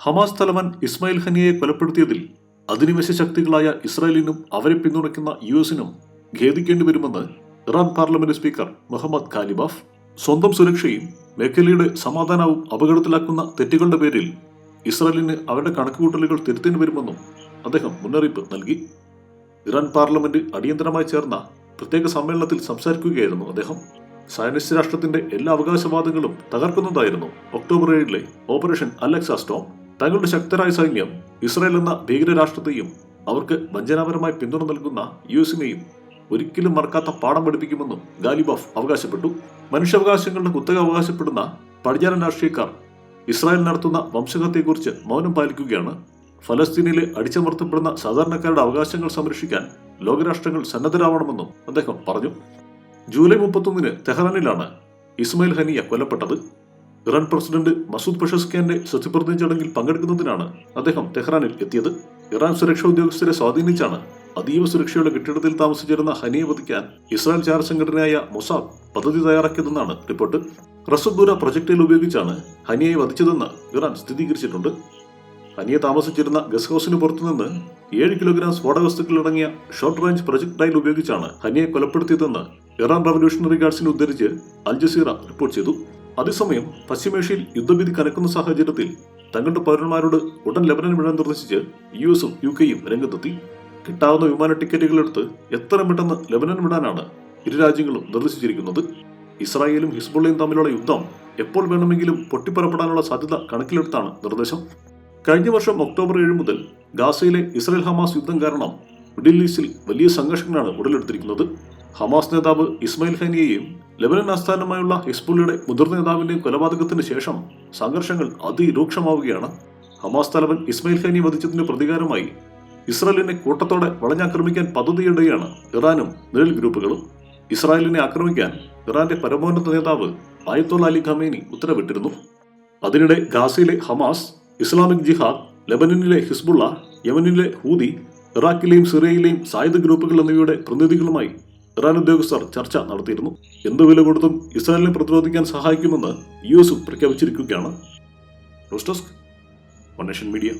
Hamas തലവൻ ഇസ്മായിൽ ഖനിയെ കൊലപ്പെടുത്തിയതിൽ അധിനിവേശ ശക്തികളായ ഇസ്രായേലിനും അവരെ പിന്തുണയ്ക്കുന്ന യു എസിനും ഖേദിക്കേണ്ടി വരുമെന്ന് Iran parliament speaker Mohammad Ghalibaf സ്വന്തം സുരക്ഷയും മേഖലയുടെ സമാധാനവും അപകടത്തിലാക്കുന്ന തെറ്റുകളുടെ പേരിൽ ഇസ്രായേലിന് അവരുടെ കണക്കുകൂട്ടലുകൾ തിരുത്തേണ്ടി വരുമെന്നും അദ്ദേഹം മുന്നറിയിപ്പ് നൽകി. ഇറാൻ പാർലമെന്റ് അടിയന്തരമായി ചേർന്ന പ്രത്യേക സമ്മേളനത്തിൽ സംസാരിക്കുകയായിരുന്നു അദ്ദേഹം. സയനിസ്റ്റ് രാഷ്ട്രത്തിന്റെ എല്ലാ അവകാശവാദങ്ങളും തകർക്കുന്നതായിരുന്നു ഒക്ടോബർ ഏഴിലെ ഓപ്പറേഷൻ അലക്സാ സ്റ്റോം. തങ്ങളുടെ ശക്തരായ സൈന്യം ഇസ്രായേൽ എന്ന ഭീകരരാഷ്ട്രത്തെയും അവർക്ക് വഞ്ചനാപരമായി പിന്തുണ നൽകുന്ന യു എസിനെയും ഒരിക്കലും മറക്കാത്ത പാഠം പഠിപ്പിക്കുമെന്നും ഗാലിബാഫ് അവകാശപ്പെട്ടു. മനുഷ്യാവകാശങ്ങളുടെ കുത്തക അവകാശപ്പെടുന്ന പടിഞ്ഞാറൻ രാഷ്ട്രീയക്കാർ ഇസ്രായേൽ നടത്തുന്ന വംശഹത്യയെക്കുറിച്ച് മൗനം പാലിക്കുകയാണ്. ഫലസ്തീനിലെ അടിച്ചമർത്തപ്പെടുന്ന സാധാരണക്കാരുടെ അവകാശങ്ങൾ സംരക്ഷിക്കാൻ ലോകരാഷ്ട്രങ്ങൾ സന്നദ്ധരാവണമെന്നും അദ്ദേഹം പറഞ്ഞു. ജൂലൈ മുപ്പത്തൊന്നിന് തെഹ്റാനിലാണ് ഇസ്മായിൽ ഹനിയ കൊല്ലപ്പെട്ടത്. ഇറാൻ പ്രസിഡന്റ് മസൂദ് പഷസ്കാന്റെ സത്യപ്രതിജ്ഞ ചടങ്ങിൽ പങ്കെടുക്കുന്നതിനാണ് അദ്ദേഹം തെഹ്റാനിൽ എത്തിയത്. ഇറാൻ സുരക്ഷാ ഉദ്യോഗസ്ഥരെ സ്വാധീനിച്ചാണ് അതീവ സുരക്ഷയുടെ കെട്ടിടത്തിൽ താമസിച്ചിരുന്ന ഹനിയെ വധിക്കാൻ ഇസ്രായേൽ ചാര സംഘടനയായ മൊസാദ് പദ്ധതി തയ്യാറാക്കിയതെന്നാണ് റിപ്പോർട്ട്. റസദ്ദൂര പ്രൊജക്ടിൽ ഉപയോഗിച്ചാണ് ഹനിയെ വധിച്ചതെന്ന് ഇറാൻ സ്ഥിരീകരിച്ചിട്ടുണ്ട്. ഹനിയെ താമസിച്ചിരുന്ന ഗസ്റ്റ് ഹൌസിന് പുറത്തുനിന്ന് ഏഴ് കിലോഗ്രാം സ്ഫോടക വസ്തുക്കൾ അടങ്ങിയ ഷോർട്ട് റേഞ്ച് പ്രൊജക്ടൈൽ ഉപയോഗിച്ചാണ് ഹനിയെ കൊലപ്പെടുത്തിയതെന്ന് ഇറാൻ റവല്യൂഷണറി ഗാർഡ്സിനെ ഉദ്ധരിച്ച് അൽ ജസീറ റിപ്പോർട്ട് ചെയ്തു. അതേസമയം പശ്ചിമേഷ്യയിൽ യുദ്ധഭീതി കനക്കുന്ന സാഹചര്യത്തിൽ തങ്ങളുടെ പൗരന്മാരോട് ഉടൻ ലബനൻ വിടാൻ നിർദ്ദേശിച്ച് യു എസും യു കെയും രംഗത്തെത്തി. കിട്ടാവുന്ന വിമാന ടിക്കറ്റുകൾ എടുത്ത് എത്ര പെട്ടെന്ന് ലബനൻ വിടാനാണ് ഇരു രാജ്യങ്ങളും നിർദ്ദേശിച്ചിരിക്കുന്നത്. ഇസ്രായേലും ഹിസ്ബുള്ളയും തമ്മിലുള്ള യുദ്ധം എപ്പോൾ വേണമെങ്കിലും പൊട്ടിപ്പുറപ്പെടാനുള്ള സാധ്യത കണക്കിലെടുത്താണ് നിർദ്ദേശം. കഴിഞ്ഞ വർഷം ഒക്ടോബർ ഏഴ് മുതൽ ഗാസയിലെ ഇസ്രായേൽ ഹമാസ് യുദ്ധം കാരണം മിഡിൽ ഈസ്റ്റിൽ വലിയ സംഘർഷങ്ങളാണ് ഉടലെടുത്തിരിക്കുന്നത്. ഹമാസ് നേതാവ് ഇസ്മയിൽ ഖനിയെയും ലെബനൻ ആസ്ഥാനമായുള്ള ഹിസ്ബുള്ളയുടെ മുതിർന്ന നേതാവിന്റെയും കൊലപാതകത്തിന് ശേഷം സംഘർഷങ്ങൾ അതിരൂക്ഷമാവുകയാണ്. ഹമാസ് തലവൻ ഇസ്മയിൽ ഖനിയെ വധിച്ചതിന്റെ പ്രതികാരമായി ഇസ്രായേലിനെ കൂട്ടത്തോടെ വളഞ്ഞാക്രമിക്കാൻ പദ്ധതിയിടുകയാണ് ഇറാനും നിഴൽ ഗ്രൂപ്പുകളും. ഇസ്രായേലിനെ ആക്രമിക്കാൻ ഇറാന്റെ പരമോന്നത നേതാവ് ആയത്തോള അലി ഖമേനി ഉത്തരവിട്ടിരുന്നു. അതിനിടെ ഗാസയിലെ ഹമാസ് ഇസ്ലാമിക് ജിഹാദ് ലെബനനിലെ ഹിസ്ബുള്ള യമനിലെ ഹൂദി ഇറാഖിലെയും സിറിയയിലെയും സായുധ ഗ്രൂപ്പുകൾ എന്നിവയുടെ പ്രതിനിധികളുമായി ഇറാൻ ഉദ്യോഗസ്ഥർ ചർച്ച നടത്തിയിരുന്നു. എന്ത് വില കൊടുത്തും ഇസ്രായേലിനെ പ്രതിരോധിക്കാൻ സഹായിക്കുമെന്ന് യു എസും പ്രഖ്യാപിച്ചിരിക്കുകയാണ്. News desk media.